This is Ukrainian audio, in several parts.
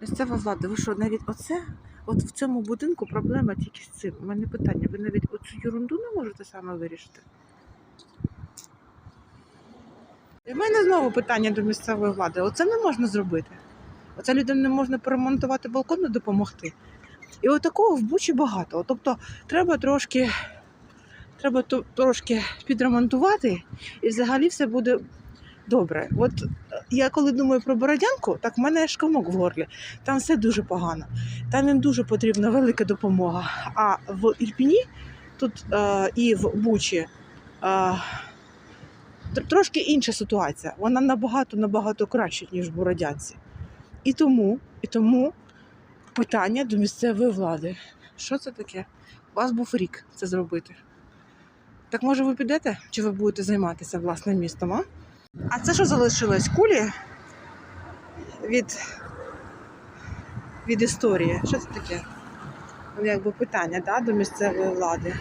Місцева влада, ви що, навіть оце? От в цьому будинку проблема тільки з цим. У мене питання, ви навіть оцю ерунду не можете саме вирішити? І в мене знову питання до місцевої влади. Оце не можна зробити. Оце людям не можна поремонтувати балкон, не допомогти. І от такого в Бучі багато. Тобто треба трошки, треба трошки підремонтувати, і взагалі все буде добре. От е, я коли думаю про Бородянку, так в мене аж комок в горлі. Там все дуже погано. Там їм дуже потрібна велика допомога. А в Ірпіні тут е, і в Бучі е, трошки інша ситуація. Вона набагато набагато краще, ніж в Бородянці. І тому, і тому питання до місцевої влади. Що це таке? У вас був рік це зробити. Так може ви підете? Чи ви будете займатися власним містом? А, а це що залишилось? Кулі від, від історії. Що це таке? Ну, Якби питання да, до місцевої влади.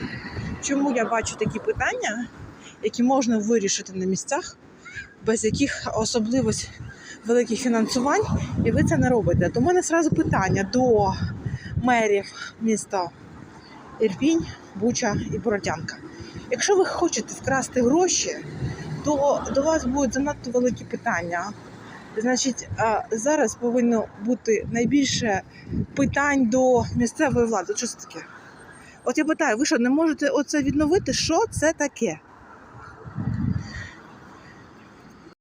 Чому я бачу такі питання, які можна вирішити на місцях, без яких особливо великих фінансувань, і ви це не робите. В мене одразу питання до мерів міста Ірпінь, Буча і Бородянка. Якщо ви хочете вкрасти гроші, то до вас будуть занадто великі питання. Значить, зараз повинно бути найбільше питань до місцевої влади. Що це таке? От я питаю, ви що не можете оце відновити? Що це таке?